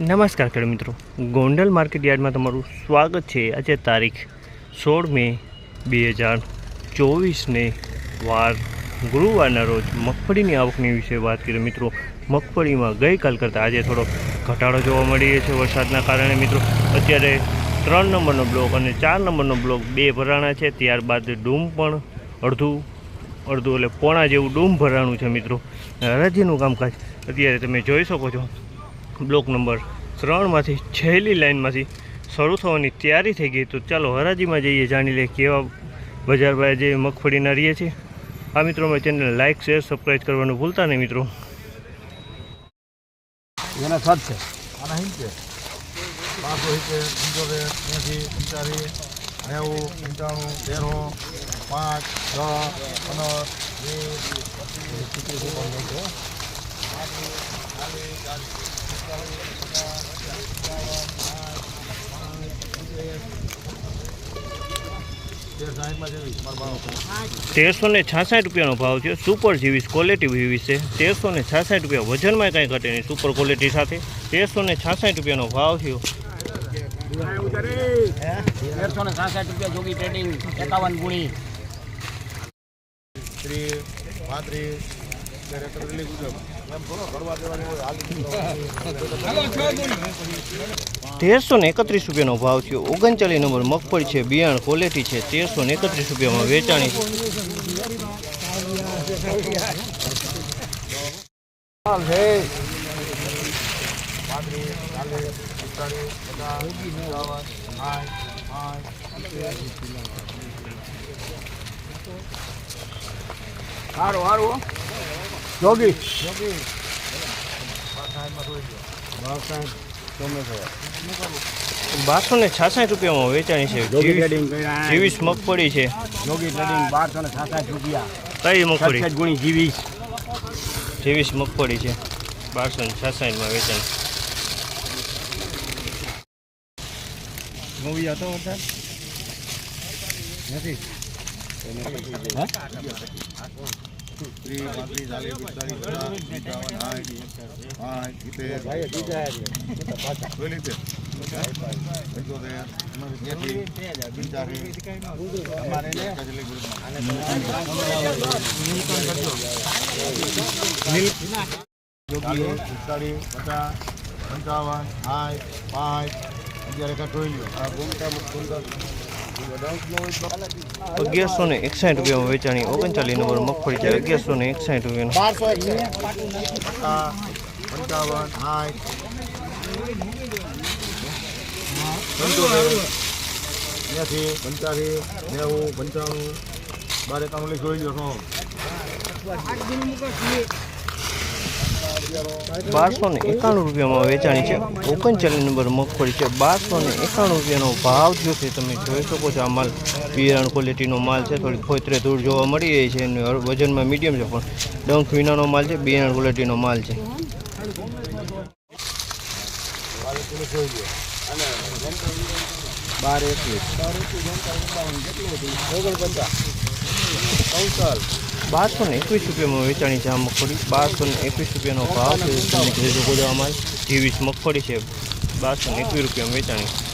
નમસ્કાર ખેડૂત મિત્રો. ગોંડલ માર્કેટ યાર્ડમાં તમારું સ્વાગત છે. આજે તારીખ સોળ મે બે હજાર ચોવીસને વાર ગુરુવારના રોજ મગફળીની આવકની વિશે વાત કરીએ. મિત્રો, મગફળીમાં ગઈકાલ કરતાં આજે થોડો ઘટાડો જોવા મળી છે વરસાદના કારણે. મિત્રો, અત્યારે ત્રણ નંબરનો બ્લોક અને ચાર નંબરનો બ્લોક બે ભરાણા છે. ત્યારબાદ ડૂમ પણ અડધું અડધું એટલે પોણા જેવું ડૂમ ભરાણું છે મિત્રો. હરાજીનું કામકાજ અત્યારે તમે જોઈ શકો છો. બ્લોક નંબર ત્રણમાંથી છેલ્લી લાઇનમાંથી શરૂ થવાની તૈયારી થઈ ગઈ તો ચાલો હરાજીમાં જઈએ જાણી લઈએ કેવા બજાર ભાઈ જે મગફળીના રહીએ છીએ આ મિત્રો મારી ચેનલ લાઇક શેર સબસ્ક્રાઈબ કરવાનું ભૂલતા નહીં મિત્રો એના સાત છે આના હિંચે પાંચસો હિંચે પંચોતેર એંસી પંચાસી નેવું પંચાણું તેરો પાંચ છ પંદર વીસ સાહીઠમાં જેવી મારા ભાવ તેરસો ને છાસઠ રૂપિયાનો ભાવ છે સુપર જીવીસ ક્વોલિટી જીવીસ છે. તેરસો ને છાસઠ રૂપિયા વજનમાં કાંઈ ઘટે નહીં. સુપર ક્વોલિટી સાથે તેરસો ને છાસઠ રૂપિયાનો ભાવ થયો. તેરસો ને સાસઠ રૂપિયા જોગી ટ્રેડિંગ એકાવન ગુણી. ત્રીસ પાંત્રીસ તેરસો ને એકત્રીસ રૂપિયાનો ભાવ થયો. ઓગણચાલીસ નંબર મગફળી છે બિયાણ ક્વોલિટી છે તેરસો ને એકત્રીસ રૂપિયામાં વેચાણી. સારું સારું જોગી ગયો બારસો ને છાસઠ રૂપિયામાં વેચાણી છે. જોગી જીવીસ- મગફળી છે. જોગી ટ્રેડિંગ બારસો ને સાસઠ રૂપિયા. કઈ મગફળી? ગુણી જીવીસ. જેવીસ મગફળી છે. બારસો ને છાસઠમાં વેચાણી. મૂવી હતો વરસાદ નથી? ત્રીસ પાંત્રીસ ચાલીસ પિસ્તાળીસ પચાસ સાઠ પાંચ સિત્તેર પંચાવન સાઠ પાંચ અગિયાર એકા જોઈ આ ગુમતા અગિયારસો ને એકસાઠ રૂપિયામાં વેચાણી ઓગણચાલીસ નંબર મગફળી છે. અગિયારસો ને એકસાઠ પંચાવન પંચાસી નેવું, પંચાણું. બાર એકાણું જોઈ લો બારસો ને એકાણું રૂપિયામાં વેચાણી છે. ઓગણચાલીસ નંબર મગફળી છે. બારસો ને એકાણું રૂપિયાનો ભાવ થયો છે. તમે જોઈ શકો છો આ માલ બિયારણ ક્વોલિટીનો માલ છે. થોડી ખોતરે ધૂળ જોવા મળી રહી છે અને વજનમાં મીડિયમ છે, પણ ડંખ વિનાનો માલ છે. બિયારણ ક્વોલિટીનો માલ છે. બાર એકવીસ. બારસો ને એકવીસ રૂપિયામાં વેચાણી છે આ મગફળી. બારસો ને એકવીસ રૂપિયાનો ભાવ છે. તમે જોઈ શકો છો મગફળી છે. બારસો ને એકવીસ રૂપિયામાં વેચાણી.